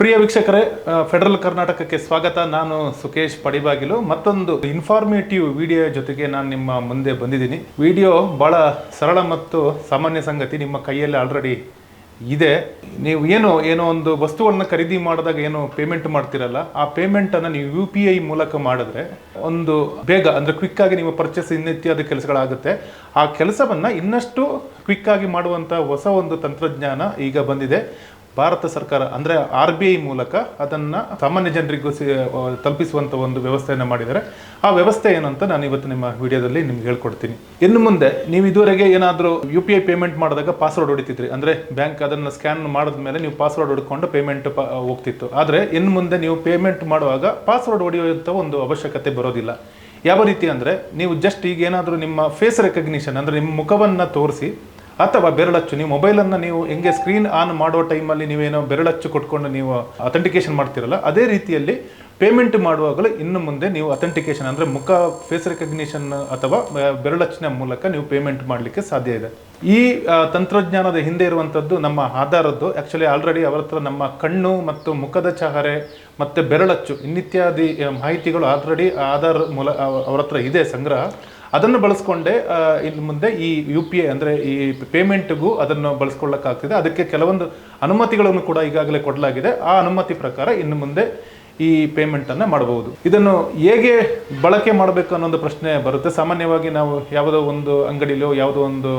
ಪ್ರಿಯ ವೀಕ್ಷಕರೇ ಫೆಡರಲ್ ಕರ್ನಾಟಕಕ್ಕೆ ಸ್ವಾಗತ. ನಾನು ಸುಕೇಶ್ ಪಡಿಬಾಗಿಲು. ಮತ್ತೊಂದು ಇನ್ಫಾರ್ಮೇಟಿವ್ ವಿಡಿಯೋ ಜೊತೆಗೆ ನಾನು ನಿಮ್ಮ ಮುಂದೆ ಬಂದಿದ್ದೀನಿ. ವಿಡಿಯೋ ಬಹಳ ಸರಳ ಮತ್ತು ಸಾಮಾನ್ಯ ಸಂಗತಿ ನಿಮ್ಮ ಕೈಯಲ್ಲಿ ಆಲ್ರೆಡಿ ಇದೆ. ನೀವು ಏನು, ಏನೋ ಒಂದು ವಸ್ತುಗಳನ್ನ ಖರೀದಿ ಮಾಡಿದಾಗ ಏನು ಪೇಮೆಂಟ್ ಮಾಡ್ತಿರಲ್ಲ, ಆ ಪೇಮೆಂಟನ್ನು ನೀವು ಯು ಪಿ ಐ ಮೂಲಕ ಮಾಡಿದ್ರೆ ಒಂದು ಬೇಗ, ಅಂದರೆ ಕ್ವಿಕ್ ಆಗಿ ನಿಮ್ಮ ಪರ್ಚೇಸ್ ಇನ್ನಿತ್ಯಾದಿ ಕೆಲಸಗಳಾಗುತ್ತೆ. ಆ ಕೆಲಸವನ್ನು ಇನ್ನಷ್ಟು ಕ್ವಿಕ್ ಆಗಿ ಮಾಡುವಂಥ ಹೊಸ ಒಂದು ತಂತ್ರಜ್ಞಾನ ಈಗ ಬಂದಿದೆ. ಭಾರತ ಸರ್ಕಾರ ಅಂದರೆ ಆರ್ ಬಿ ಐ ಮೂಲಕ ಅದನ್ನು ಸಾಮಾನ್ಯ ಜನರಿಗೂ ತಲುಪಿಸುವಂಥ ಒಂದು ವ್ಯವಸ್ಥೆಯನ್ನು ಮಾಡಿದ್ದಾರೆ. ಆ ವ್ಯವಸ್ಥೆ ಏನು ಅಂತ ನಾನು ಇವತ್ತು ನಿಮ್ಮ ವಿಡಿಯೋದಲ್ಲಿ ನಿಮ್ಗೆ ಹೇಳ್ಕೊಡ್ತೀನಿ. ಇನ್ನು ಮುಂದೆ ನೀವು ಇದುವರೆಗೆ ಏನಾದರೂ ಯು ಪಿ ಐ ಪೇಮೆಂಟ್ ಮಾಡಿದಾಗ ಪಾಸ್ವರ್ಡ್ ಹೊಡಿತಿದ್ರಿ. ಅಂದರೆ ಬ್ಯಾಂಕ್ ಅದನ್ನು ಸ್ಕ್ಯಾನ್ ಮಾಡಿದ ಮೇಲೆ ನೀವು ಪಾಸ್ವರ್ಡ್ ಹೊಡ್ಕೊಂಡು ಪೇಮೆಂಟ್ ಹೋಗ್ತಿತ್ತು. ಆದರೆ ಇನ್ನು ಮುಂದೆ ನೀವು ಪೇಮೆಂಟ್ ಮಾಡುವಾಗ ಪಾಸ್ವರ್ಡ್ ಹೊಡೆಯುವಂಥ ಒಂದು ಅವಶ್ಯಕತೆ ಬರೋದಿಲ್ಲ. ಯಾವ ರೀತಿ ಅಂದರೆ ನೀವು ಜಸ್ಟ್ ಈಗ ಏನಾದರೂ ನಿಮ್ಮ ಫೇಸ್ ರೆಕಗ್ನಿಷನ್ ಅಂದರೆ ನಿಮ್ಮ ಮುಖವನ್ನು ತೋರಿಸಿ ಅಥವಾ ಬೆರಳಚ್ಚು, ನೀವು ಮೊಬೈಲನ್ನು ನೀವು ಹೆಂಗೆ ಸ್ಕ್ರೀನ್ ಆನ್ ಮಾಡೋ ಟೈಮಲ್ಲಿ ನೀವೇನೋ ಬೆರಳಚ್ಚು ಕೊಟ್ಕೊಂಡು ನೀವು ಅಥೆಂಟಿಕೇಶನ್ ಮಾಡ್ತಿರಲ್ಲ, ಅದೇ ರೀತಿಯಲ್ಲಿ ಪೇಮೆಂಟ್ ಮಾಡುವಾಗಲೂ ಇನ್ನು ಮುಂದೆ ನೀವು ಅಥೆಂಟಿಕೇಶನ್ ಅಂದರೆ ಮುಖ ಫೇಸ್ ರೆಕಗ್ನಿಷನ್ ಅಥವಾ ಬೆರಳಚ್ಚಿನ ಮೂಲಕ ನೀವು ಪೇಮೆಂಟ್ ಮಾಡಲಿಕ್ಕೆ ಸಾಧ್ಯ ಇದೆ. ಈ ತಂತ್ರಜ್ಞಾನದ ಹಿಂದೆ ಇರುವಂಥದ್ದು ನಮ್ಮ ಆಧಾರದ್ದು. ಆ್ಯಕ್ಚುಲಿ ಆಲ್ರೆಡಿ ಅವರ ಹತ್ರ ನಮ್ಮ ಕಣ್ಣು ಮತ್ತು ಮುಖದ ಚಹರೆ ಮತ್ತು ಬೆರಳಚ್ಚು, ಇನ್ನಿತ್ಯಾದಿ ಮಾಹಿತಿಗಳು ಆಲ್ರೆಡಿ ಆಧಾರ್ ಮೂಲ ಅವ- ಅವರ ಹತ್ರ ಇದೆ ಸಂಗ್ರಹ. ಅದನ್ನು ಬಳಸ್ಕೊಂಡೆ ಇನ್ನು ಮುಂದೆ ಈ ಯು ಪಿ ಐ ಅಂದರೆ ಈ ಪೇಮೆಂಟ್ಗೂ ಅದನ್ನು ಬಳಸ್ಕೊಳ್ಳೋಕ್ಕಾಗ್ತಿದೆ. ಅದಕ್ಕೆ ಕೆಲವೊಂದು ಅನುಮತಿಗಳನ್ನು ಕೂಡ ಈಗಾಗಲೇ ಕೊಡಲಾಗಿದೆ. ಆ ಅನುಮತಿ ಪ್ರಕಾರ ಇನ್ನು ಮುಂದೆ ಈ ಪೇಮೆಂಟನ್ನು ಮಾಡಬಹುದು. ಇದನ್ನು ಹೇಗೆ ಬಳಕೆ ಮಾಡಬೇಕು ಅನ್ನೋದು ಪ್ರಶ್ನೆ ಬರುತ್ತೆ. ಸಾಮಾನ್ಯವಾಗಿ ನಾವು ಯಾವುದೋ ಒಂದು ಅಂಗಡಿಲೋ, ಯಾವುದೋ ಒಂದು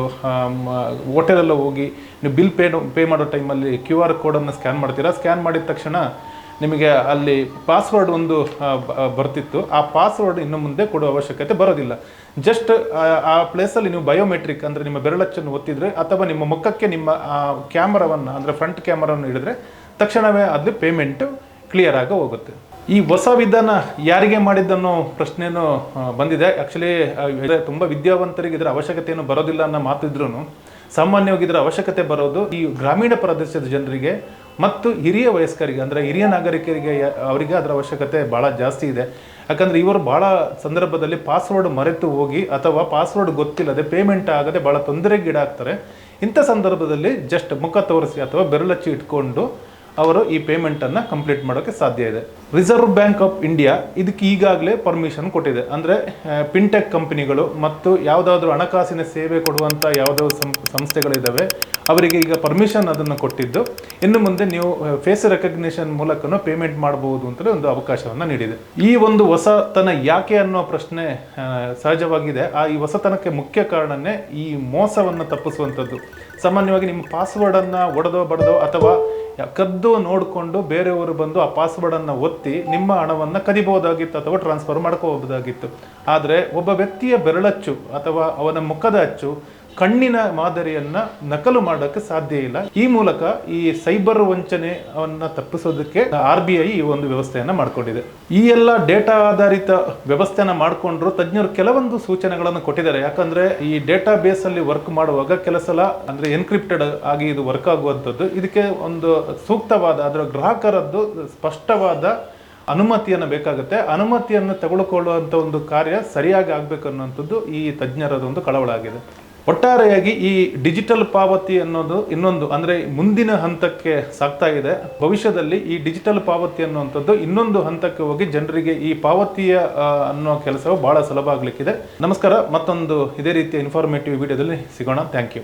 ಹೋಟೆಲಲ್ಲೋ ಹೋಗಿ ನೀವು ಬಿಲ್ ಪೇ ಪೇ ಮಾಡೋ ಟೈಮಲ್ಲಿ ಕ್ಯೂ ಆರ್ ಕೋಡನ್ನು ಸ್ಕ್ಯಾನ್ ಮಾಡ್ತೀರಾ? ಸ್ಕ್ಯಾನ್ ಮಾಡಿದ ತಕ್ಷಣ ನಿಮಗೆ ಅಲ್ಲಿ ಪಾಸ್ವರ್ಡ್ ಒಂದು ಬರ್ತಿತ್ತು. ಆ ಪಾಸ್ವರ್ಡ್ ಇನ್ನು ಮುಂದೆ ಕೊಡುವ ಅವಶ್ಯಕತೆ ಬರೋದಿಲ್ಲ. ಜಸ್ಟ್ ಆ ಪ್ಲೇಸಲ್ಲಿ ನೀವು ಬಯೋಮೆಟ್ರಿಕ್ ಅಂದರೆ ನಿಮ್ಮ ಬೆರಳಚ್ಚನ್ನು ಒತ್ತಿದ್ರೆ ಅಥವಾ ನಿಮ್ಮ ಮುಖಕ್ಕೆ ನಿಮ್ಮ ಕ್ಯಾಮರಾವನ್ನು ಅಂದರೆ ಫ್ರಂಟ್ ಕ್ಯಾಮರಾವನ್ನು ಹಿಡಿದ್ರೆ ತಕ್ಷಣವೇ ಅದು ಪೇಮೆಂಟ್ ಕ್ಲಿಯರ್ ಆಗಿ ಹೋಗುತ್ತೆ. ಈ ಹೊಸ ವಿಧಾನ ಯಾರಿಗೆ ಮಾಡಿದ್ದನ್ನೋ ಪ್ರಶ್ನೆನೂ ಆ, ಬಂದಿದೆ. ಆ್ಯಕ್ಚುಲಿ ತುಂಬ ವಿದ್ಯಾವಂತರಿಗೆ ಇದರ ಅವಶ್ಯಕತೆಯನ್ನು ಬರೋದಿಲ್ಲ ಅನ್ನೋ ಮಾತಿದ್ರೂ ಸಾಮಾನ್ಯವಾಗಿ ಇದರ ಅವಶ್ಯಕತೆ ಬರೋದು ಈ ಗ್ರಾಮೀಣ ಪ್ರದೇಶದ ಜನರಿಗೆ ಮತ್ತು ಹಿರಿಯ ವಯಸ್ಕರಿಗೆ, ಅಂದರೆ ಹಿರಿಯ ನಾಗರಿಕರಿಗೆ ಅವರಿಗೆ ಅದರ ಅವಶ್ಯಕತೆ ಭಾಳ ಜಾಸ್ತಿ ಇದೆ. ಯಾಕಂದರೆ ಇವರು ಭಾಳ ಸಂದರ್ಭದಲ್ಲಿ ಪಾಸ್ವರ್ಡ್ ಮರೆತು ಹೋಗಿ ಅಥವಾ ಪಾಸ್ವರ್ಡ್ ಗೊತ್ತಿಲ್ಲದೆ ಪೇಮೆಂಟ್ ಆಗದೆ ಭಾಳ ತೊಂದರೆಗೀಡಾಗ್ತಾರೆ. ಇಂಥ ಸಂದರ್ಭದಲ್ಲಿ ಜಸ್ಟ್ ಮುಖ ತೋರಿಸಿ ಅಥವಾ ಬೆರಳಚ್ಚಿ ಇಟ್ಕೊಂಡು ಅವರು ಈ ಪೇಮೆಂಟನ್ನು ಕಂಪ್ಲೀಟ್ ಮಾಡೋಕ್ಕೆ ಸಾಧ್ಯ ಇದೆ. ರಿಸರ್ವ್ ಬ್ಯಾಂಕ್ ಆಫ್ ಇಂಡಿಯಾ ಇದಕ್ಕೆ ಈಗಾಗಲೇ ಪರ್ಮಿಷನ್ ಕೊಟ್ಟಿದೆ. ಅಂದರೆ ಪಿಂಟೆಕ್ ಕಂಪನಿಗಳು ಮತ್ತು ಯಾವುದಾದ್ರೂ ಹಣಕಾಸಿನ ಸೇವೆ ಕೊಡುವಂಥ ಯಾವುದಾದ್ರು ಸಂಸ್ಥೆಗಳಿದ್ದಾವೆ ಅವರಿಗೆ ಈಗ ಪರ್ಮಿಷನ್ ಅದನ್ನು ಕೊಟ್ಟಿದ್ದು. ಇನ್ನು ಮುಂದೆ ನೀವು ಫೇಸ್ ರೆಕಗ್ನಿಷನ್ ಮೂಲಕನೂ ಪೇಮೆಂಟ್ ಮಾಡಬಹುದು ಅಂತಲೇ ಒಂದು ಅವಕಾಶವನ್ನು ನೀಡಿದೆ. ಈ ಒಂದು ಹೊಸತನ ಯಾಕೆ ಅನ್ನೋ ಪ್ರಶ್ನೆ ಸಹಜವಾಗಿದೆ. ಆ, ಈ ಹೊಸತನಕ್ಕೆ ಮುಖ್ಯ ಕಾರಣನೇ ಈ ಮೋಸವನ್ನು ತಪ್ಪಿಸುವಂಥದ್ದು. ಸಾಮಾನ್ಯವಾಗಿ ನಿಮ್ಮ ಪಾಸ್ವರ್ಡನ್ನು ಒಡೆದೋ, ಬಡದೋ ಅಥವಾ ಕದ್ದು ನೋಡಿಕೊಂಡು ಬೇರೆಯವರು ಬಂದು ಆ ಪಾಸ್ವರ್ಡನ್ನು ಒತ್ತಿ ನಿಮ್ಮ ಹಣವನ್ನು ಕದಿಬಹುದಾಗಿತ್ತು ಅಥವಾ ಟ್ರಾನ್ಸ್ಫರ್ ಮಾಡ್ಕೋಬಹುದಾಗಿತ್ತು. ಆದರೆ ಒಬ್ಬ ವ್ಯಕ್ತಿಯ ಬೆರಳಚ್ಚು ಅಥವಾ ಅವನ ಮುಖದ ಅಚ್ಚು ಕಣ್ಣಿನ ಮಾದರಿಯನ್ನ ನಕಲು ಮಾಡೋಕ್ಕೆ ಸಾಧ್ಯ ಇಲ್ಲ. ಈ ಮೂಲಕ ಈ ಸೈಬರ್ ವಂಚನೆಯನ್ನು ತಪ್ಪಿಸೋದಕ್ಕೆ ಆರ್ ಬಿ ಐ ಈ ಒಂದು ವ್ಯವಸ್ಥೆಯನ್ನ ಮಾಡಿಕೊಂಡಿದೆ. ಈ ಎಲ್ಲ ಡೇಟಾ ಆಧಾರಿತ ವ್ಯವಸ್ಥೆನ ಮಾಡಿಕೊಂಡ್ರು ತಜ್ಞರು ಕೆಲವೊಂದು ಸೂಚನೆಗಳನ್ನು ಕೊಟ್ಟಿದ್ದಾರೆ. ಯಾಕಂದ್ರೆ ಈ ಡೇಟಾ ಬೇಸ್ ಅಲ್ಲಿ ವರ್ಕ್ ಮಾಡುವಾಗ ಕೆಲಸಲ ಅಂದ್ರೆ ಎನ್ಕ್ರಿಪ್ಟೆಡ್ ಆಗಿ ಇದು ವರ್ಕ್ ಆಗುವಂಥದ್ದು. ಇದಕ್ಕೆ ಒಂದು ಸೂಕ್ತವಾದ ಅದರ ಗ್ರಾಹಕರದ್ದು ಸ್ಪಷ್ಟವಾದ ಅನುಮತಿಯನ್ನು ಬೇಕಾಗುತ್ತೆ. ಅನುಮತಿಯನ್ನು ತೆಗೆದುಕೊಳ್ಳುವಂಥ ಒಂದು ಕಾರ್ಯ ಸರಿಯಾಗಿ ಆಗಬೇಕು ಅನ್ನುವಂಥದ್ದು ಈ ತಜ್ಞರದ ಒಂದು ಕಳವಳ ಆಗಿದೆ. ಒಟ್ಟಾರೆಯಾಗಿ ಈ ಡಿಜಿಟಲ್ ಪಾವತಿ ಅನ್ನೋದು ಇನ್ನೊಂದು, ಅಂದರೆ ಮುಂದಿನ ಹಂತಕ್ಕೆ ಸಾಗ್ತಾ ಇದೆ. ಭವಿಷ್ಯದಲ್ಲಿ ಈ ಡಿಜಿಟಲ್ ಪಾವತಿ ಅನ್ನುವಂಥದ್ದು ಇನ್ನೊಂದು ಹಂತಕ್ಕೆ ಹೋಗಿ ಜನರಿಗೆ ಈ ಪಾವತಿಯ ಅನ್ನೋ ಕೆಲಸವು ಭಾಳ ಸುಲಭ ಆಗಲಿಕ್ಕಿದೆ. ನಮಸ್ಕಾರ, ಮತ್ತೊಂದು ಇದೇ ರೀತಿಯ ಇನ್ಫಾರ್ಮೇಟಿವ್ ವಿಡಿಯೋದಲ್ಲಿ ಸಿಗೋಣ. Thank you